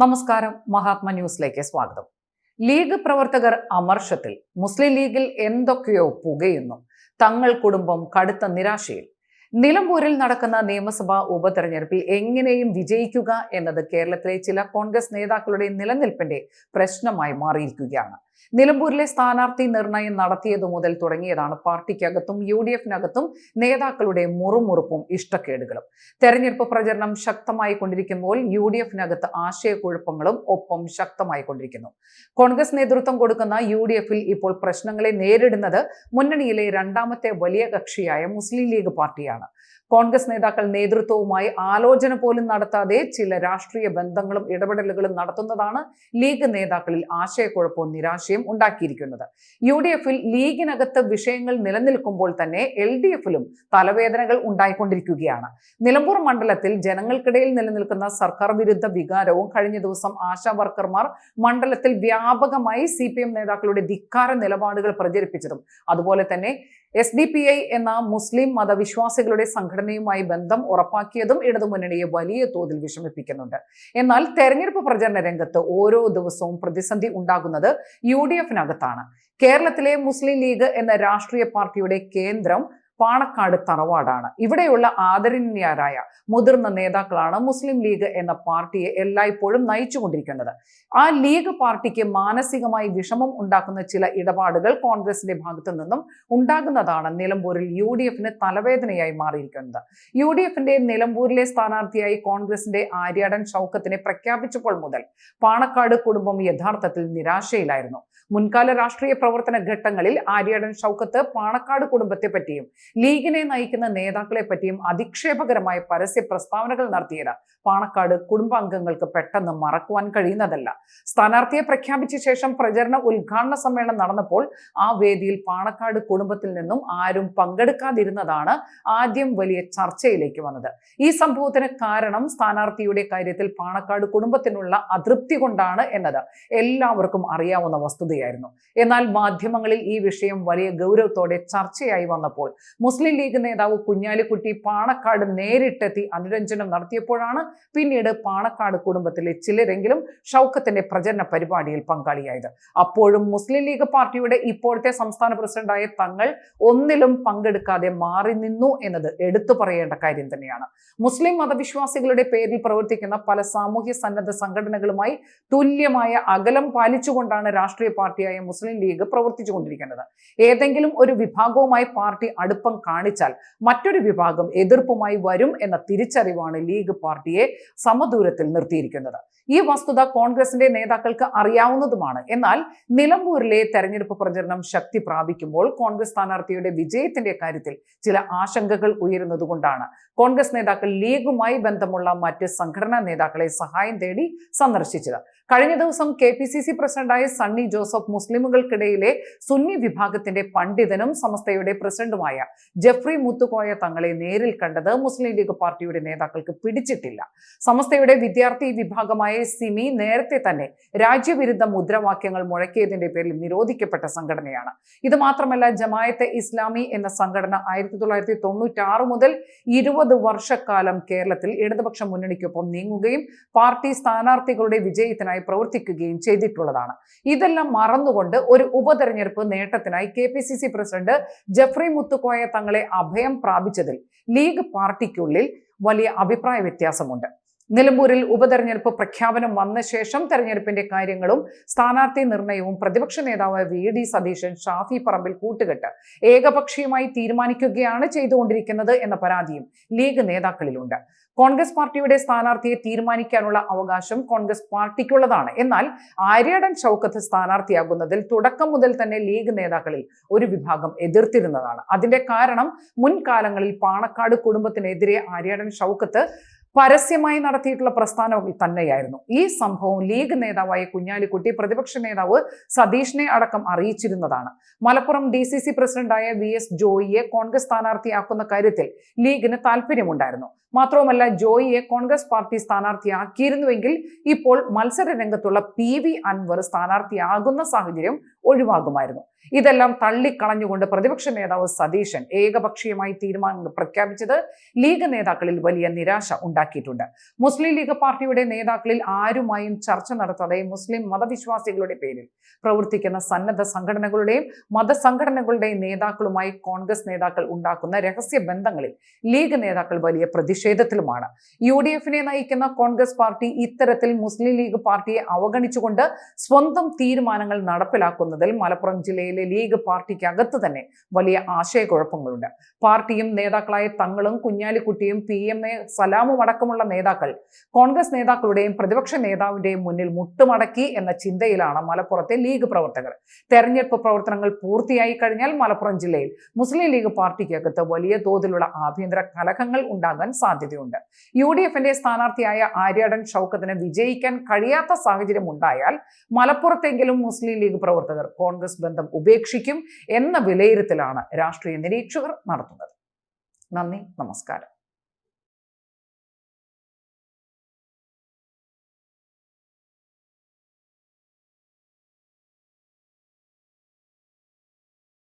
നമസ്കാരം മഹാത്മ ന്യൂസിലേക്ക് സ്വാഗതം. ലീഗ് പ്രവർത്തകർ അമർഷത്തിൽ മുസ്ലിം ലീഗിൽ എന്തൊക്കെയോ പുകയുന്നു. തങ്ങൾ കുടുംബം കടുത്ത നിരാശയിൽ. നിലമ്പൂരിൽ നടക്കുന്ന നിയമസഭാ ഉപതെരഞ്ഞെടുപ്പിൽ എങ്ങനെയും വിജയിക്കുക എന്നത് കേരളത്തിലെ ചില കോൺഗ്രസ് നേതാക്കളുടെ നിലനിൽപ്പിന്റെ പ്രശ്നമായി മാറിയിരിക്കുകയാണ്. നിലമ്പൂരിലെ സ്ഥാനാർത്ഥി നിർണയം നടത്തിയതു മുതൽ തുടങ്ങിയതാണ് പാർട്ടിക്കകത്തും യു ഡി എഫിനകത്തും നേതാക്കളുടെ മുറുമുറുപ്പും ഇഷ്ടക്കേടുകളും. തെരഞ്ഞെടുപ്പ് പ്രചരണം ശക്തമായി കൊണ്ടിരിക്കുമ്പോൾ യു ഡി എഫിനകത്ത് ആശയക്കുഴപ്പങ്ങളും ഒപ്പം ശക്തമായി കൊണ്ടിരിക്കുന്നു. കോൺഗ്രസ് നേതൃത്വം കൊടുക്കുന്ന യു ഡി എഫിൽ ഇപ്പോൾ പ്രശ്നങ്ങളെ നേരിടുന്നത് മുന്നണിയിലെ രണ്ടാമത്തെ വലിയ കക്ഷിയായ മുസ്ലിം ലീഗ് പാർട്ടിയാണ്. കോൺഗ്രസ് നേതാക്കൾ നേതൃത്വവുമായി ആലോചന പോലും നടത്താതെ ചില രാഷ്ട്രീയ ബന്ധങ്ങളും ഇടപെടലുകളും നടത്തുന്നതാണ് ലീഗ് നേതാക്കളിൽ ആശയക്കുഴപ്പവും നിരാശയും ഉണ്ടാക്കിയിരിക്കുന്നത്. യു ഡി എഫിൽ ലീഗിനകത്ത് വിഷയങ്ങൾ നിലനിൽക്കുമ്പോൾ തന്നെ എൽ ഡി എഫിലും തലവേദനകൾ ഉണ്ടായിക്കൊണ്ടിരിക്കുകയാണ്. നിലമ്പൂർ മണ്ഡലത്തിൽ ജനങ്ങൾക്കിടയിൽ നിലനിൽക്കുന്ന സർക്കാർ വിരുദ്ധ വികാരവും കഴിഞ്ഞ ദിവസം ആശാ വർക്കർമാർ മണ്ഡലത്തിൽ വ്യാപകമായി സി നേതാക്കളുടെ ധിക്കാര നിലപാടുകൾ പ്രചരിപ്പിച്ചതും അതുപോലെ തന്നെ എസ് ഡി പി ഐ എന്ന മുസ്ലിം മതവിശ്വാസികളുടെ സംഘടനയുമായി ബന്ധം ഉറപ്പാക്കിയതും ഇടതുമുന്നണിയെ വലിയ തോതിൽ വിഷമിപ്പിക്കുന്നുണ്ട്. എന്നാൽ തെരഞ്ഞെടുപ്പ് പ്രചരണ രംഗത്ത് ഓരോ ദിവസവും പ്രതിസന്ധി ഉണ്ടാകുന്നത് യു ഡി എഫിനകത്താണ്. കേരളത്തിലെ മുസ്ലിം ലീഗ് എന്ന രാഷ്ട്രീയ പാർട്ടിയുടെ കേന്ദ്രം പാണക്കാട് തറവാടാണ്. ഇവിടെയുള്ള ആദരണീയരായ മുതിർന്ന നേതാക്കളാണ് മുസ്ലിം ലീഗ് എന്ന പാർട്ടിയെ എല്ലായ്പ്പോഴും നയിച്ചുകൊണ്ടിരിക്കുന്നത്. ആ ലീഗ് പാർട്ടിക്ക് മാനസികമായി വിഷമം ഉണ്ടാക്കുന്ന ചില ഇടപാടുകൾ കോൺഗ്രസിന്റെ ഭാഗത്തു നിന്നും ഉണ്ടാകുന്നതാണ് നിലമ്പൂരിൽ യു ഡി എഫിന് തലവേദനയായി മാറിയിരിക്കുന്നത്. യു ഡി എഫിന്റെ നിലമ്പൂരിലെ സ്ഥാനാർത്ഥിയായി കോൺഗ്രസിന്റെ ആര്യാടൻ ഷൗക്കത്തിനെ പ്രഖ്യാപിച്ചപ്പോൾ മുതൽ പാണക്കാട് കുടുംബം യഥാർത്ഥത്തിൽ നിരാശയിലായിരുന്നു. മുൻകാല രാഷ്ട്രീയ പ്രവർത്തന ഘട്ടങ്ങളിൽ ആര്യാടൻ ഷൗക്കത്ത് പാണക്കാട് കുടുംബത്തെ പറ്റിയും ലീഗിനെ നയിക്കുന്ന നേതാക്കളെ പറ്റിയും അധിക്ഷേപകരമായ പരസ്യ പ്രസ്താവനകൾ നടത്തിയത് പാണക്കാട് കുടുംബാംഗങ്ങൾക്ക് പെട്ടെന്ന് മറക്കുവാൻ കഴിയുന്നതല്ല. സ്ഥാനാർത്ഥിയെ പ്രഖ്യാപിച്ച ശേഷം പ്രചരണ ഉദ്ഘാടന സമ്മേളനം നടന്നപ്പോൾ ആ വേദിയിൽ പാണക്കാട് കുടുംബത്തിൽ നിന്നും ആരും പങ്കെടുക്കാതിരുന്നതാണ് ആദ്യം വലിയ ചർച്ചയിലേക്ക് വന്നത്. ഈ സംഭവത്തിന് കാരണം സ്ഥാനാർത്ഥിയുടെ കാര്യത്തിൽ പാണക്കാട് കുടുംബത്തിനുള്ള അതൃപ്തി കൊണ്ടാണ് എന്നത് എല്ലാവർക്കും അറിയാവുന്ന വസ്തുതയായിരുന്നു. എന്നാൽ മാധ്യമങ്ങളിൽ ഈ വിഷയം വലിയ ഗൗരവത്തോടെ ചർച്ചയായി വന്നപ്പോൾ മുസ്ലിം ലീഗ് നേതാവ് കുഞ്ഞാലിക്കുട്ടി പാണക്കാട് നേരിട്ടെത്തി അനുരഞ്ജനം നടത്തിയപ്പോഴാണ് പിന്നീട് പാണക്കാട് കുടുംബത്തിലെ ചിലരെങ്കിലും ഷൗക്കത്തിന്റെ പ്രചരണ പരിപാടിയിൽ പങ്കാളിയായത്. അപ്പോഴും മുസ്ലിം ലീഗ് പാർട്ടിയുടെ ഇപ്പോഴത്തെ സംസ്ഥാന പ്രസിഡന്റായ തങ്ങൾ ഒന്നിലും പങ്കെടുക്കാതെ മാറി നിന്നു എന്നത് എടുത്തു പറയേണ്ട കാര്യം തന്നെയാണ്. മുസ്ലിം മതവിശ്വാസികളുടെ പേരിൽ പ്രവർത്തിക്കുന്ന പല സാമൂഹ്യ സന്നദ്ധ സംഘടനകളുമായി തുല്യമായ അകലം പാലിച്ചുകൊണ്ടാണ് രാഷ്ട്രീയ പാർട്ടിയായ മുസ്ലിം ലീഗ് പ്രവർത്തിച്ചുകൊണ്ടിരിക്കുന്നത്. ഏതെങ്കിലും ഒരു വിഭാഗവുമായി പാർട്ടി അടുപ്പം കാണിച്ചാൽ മറ്റൊരു വിഭാഗം എതിർപ്പുമായി വരും എന്ന തിരിച്ചറിവാണ് ലീഗ് പാർട്ടിയെ സമദൂരത്തിൽ നിർത്തിയിരിക്കുന്നത്. ഈ വസ്തുത കോൺഗ്രസിന്റെ നേതാക്കൾക്ക് അറിയാവുന്നതുമാണ്. എന്നാൽ നിലമ്പൂരിലെ തെരഞ്ഞെടുപ്പ് പ്രചരണം ശക്തി പ്രാപിക്കുമ്പോൾ കോൺഗ്രസ് സ്ഥാനാർത്ഥിയുടെ വിജയത്തിന്റെ കാര്യത്തിൽ ചില ആശങ്കകൾ ഉയരുന്നതുകൊണ്ടാണ്. കോൺഗ്രസ് നേതാക്കൾ ലീഗുമായി ബന്ധമുള്ള മറ്റ് സംഘടനാ നേതാക്കളെ സഹായം തേടി സന്ദർശിച്ചത്. കഴിഞ്ഞ ദിവസം കെ പി സി സി പ്രസിഡന്റായ സണ്ണി ജോസഫ് മുസ്ലിമുകൾക്കിടയിലെ സുന്നി വിഭാഗത്തിന്റെ പണ്ഡിതനും സമസ്തയുടെ പ്രസിഡന്റുമായ ജെഫ്രി മുത്തുകോയ തങ്ങളെ നേരിൽ കണ്ടത് മുസ്ലിം ലീഗ് പാർട്ടിയുടെ നേതാക്കൾക്ക് പിടിച്ചിട്ടില്ല. സമസ്തയുടെ വിദ്യാർത്ഥി വിഭാഗമായ സിമി നേരത്തെ തന്നെ രാജ്യവിരുദ്ധ മുദ്രാവാക്യങ്ങൾ മുഴക്കിയതിന്റെ പേരിൽ നിരോധിക്കപ്പെട്ട സംഘടനയാണ്. ഇത് മാത്രമല്ല ജമായത്തെ ഇസ്ലാമി എന്ന സംഘടന ആയിരത്തി തൊള്ളായിരത്തി തൊണ്ണൂറ്റി ആറ് മുതൽ ഇരുപത് വർഷക്കാലം കേരളത്തിൽ ഇടതുപക്ഷ മുന്നണിക്കൊപ്പം നീങ്ങുകയും പാർട്ടി സ്ഥാനാർത്ഥികളുടെ വിജയത്തിനായി പ്രവർത്തിക്കുകയും ചെയ്തിട്ടുള്ളതാണ്. ഇതെല്ലാം മറന്നുകൊണ്ട് ഒരു ഉപതെരഞ്ഞെടുപ്പ് നേട്ടത്തിനായി കെ പ്രസിഡന്റ് ജഫ്രി മുത്തുക്കോയ തങ്ങളെ അഭയം പ്രാപിച്ചതിൽ ലീഗ് പാർട്ടിക്കുള്ളിൽ വലിയ അഭിപ്രായ വ്യത്യാസമുണ്ട്. നിലമ്പൂരിൽ ഉപതെരഞ്ഞെടുപ്പ് പ്രഖ്യാപനം വന്ന ശേഷം തെരഞ്ഞെടുപ്പിന്റെ കാര്യങ്ങളും സ്ഥാനാർത്ഥി നിർണയവും പ്രതിപക്ഷ നേതാവ് വി ഡി സതീശൻ ഷാഫി പറമ്പിൽ കൂട്ടുകെട്ട് ഏകപക്ഷീയമായി തീരുമാനിക്കുകയാണ് ചെയ്തുകൊണ്ടിരിക്കുന്നത് എന്ന പരാതിയും ലീഗ് നേതാക്കളിലുണ്ട്. കോൺഗ്രസ് പാർട്ടിയുടെ സ്ഥാനാർത്ഥിയെ തീരുമാനിക്കാനുള്ള അവകാശം കോൺഗ്രസ് പാർട്ടിക്കുള്ളതാണ്. എന്നാൽ ആര്യാടൻ ഷൗക്കത്ത് സ്ഥാനാർത്ഥിയാകുന്നതിൽ തുടക്കം മുതൽ തന്നെ ലീഗ് നേതാക്കളിൽ ഒരു വിഭാഗം എതിർത്തിരുന്നതാണ്. അതിന്റെ കാരണം മുൻകാലങ്ങളിൽ പാണക്കാട് കുടുംബത്തിനെതിരെ ആര്യാടൻ ഷൗക്കത്ത് പരസ്യമായി നടത്തിയിട്ടുള്ള പ്രസ്ഥാനങ്ങൾ തന്നെയായിരുന്നു. ഈ സംഭവം ലീഗ് നേതാവായ കുഞ്ഞാലിക്കുട്ടി പ്രതിപക്ഷ നേതാവ് സതീഷിനെ അടക്കം അറിയിച്ചിരുന്നതാണ്. മലപ്പുറം ഡി സി സി പ്രസിഡന്റായ വി എസ് ജോയിയെ കോൺഗ്രസ് സ്ഥാനാർത്ഥിയാക്കുന്ന കാര്യത്തിൽ ലീഗിന് താല്പര്യമുണ്ടായിരുന്നു. മാത്രവുമല്ല ജോയിയെ കോൺഗ്രസ് പാർട്ടി സ്ഥാനാർത്ഥിയാക്കിയിരുന്നുവെങ്കിൽ ഇപ്പോൾ മത്സര രംഗത്തുള്ള പി വി അൻവർ സ്ഥാനാർത്ഥിയാകുന്ന സാഹചര്യം ഒഴിവാകുമായിരുന്നു. ഇതെല്ലാം തള്ളിക്കളഞ്ഞുകൊണ്ട് പ്രതിപക്ഷ നേതാവ് സതീശൻ ഏകപക്ഷീയമായി തീരുമാനങ്ങൾ പ്രഖ്യാപിച്ചത് ലീഗ് നേതാക്കളിൽ വലിയ നിരാശ ഉണ്ടാക്കിയിട്ടുണ്ട്. മുസ്ലിം ലീഗ് പാർട്ടിയുടെ നേതാക്കളിൽ ആരുമായും ചർച്ച നടത്താതെ മുസ്ലിം മതവിശ്വാസികളുടെ പേരിൽ പ്രവർത്തിക്കുന്ന സന്നദ്ധ സംഘടനകളുടെയും മതസംഘടനകളുടെയും നേതാക്കളുമായി കോൺഗ്രസ് നേതാക്കൾ ഉണ്ടാക്കുന്ന രഹസ്യ ബന്ധങ്ങളിൽ ലീഗ് നേതാക്കൾ വലിയ പ്രതിഷേധത്തിലുമാണ്. യു ഡി എഫിനെ നയിക്കുന്ന കോൺഗ്രസ് പാർട്ടി ഇത്തരത്തിൽ മുസ്ലിം ലീഗ് പാർട്ടിയെ അവഗണിച്ചുകൊണ്ട് സ്വന്തം തീരുമാനങ്ങൾ നടപ്പിലാക്കുന്നതിൽ മലപ്പുറം ജില്ലയിലെ ലീഗ് പാർട്ടിക്കകത്ത് തന്നെ വലിയ ആശയക്കുഴപ്പങ്ങളുണ്ട്. പാർട്ടിയും നേതാക്കളായ തങ്ങളും കുഞ്ഞാലിക്കുട്ടിയും പി എം എ സലാമും അടക്കമുള്ള നേതാക്കൾ കോൺഗ്രസ് നേതാക്കളുടെയും പ്രതിപക്ഷ നേതാവിന്റെയും മുന്നിൽ മുട്ടുമടക്കി എന്ന ചിന്തയിലാണ് മലപ്പുറത്തെ ലീഗ് പ്രവർത്തകർ. തെരഞ്ഞെടുപ്പ് പ്രവർത്തനങ്ങൾ പൂർത്തിയായി കഴിഞ്ഞാൽ മലപ്പുറം ജില്ലയിൽ മുസ്ലിം ലീഗ് പാർട്ടിക്കകത്ത് വലിയ തോതിലുള്ള ആഭ്യന്തര കലഹങ്ങൾ ഉണ്ടാകാൻ സാധ്യതയുണ്ട്. യു ഡി എഫിന്റെ സ്ഥാനാർത്ഥിയായ ആര്യാടൻ ഷൗക്കത്തിന് വിജയിക്കാൻ കഴിയാത്ത സാഹചര്യം ഉണ്ടായാൽ മലപ്പുറത്തെങ്കിലും മുസ്ലിം ലീഗ് പ്രവർത്തകർ കോൺഗ്രസ് ബന്ധം ഉപേക്ഷിക്കും എന്ന വിലയിരുത്തലാണ് രാഷ്ട്രീയ നിരീക്ഷകർ നടത്തുന്നത്. നന്ദി നമസ്കാരം.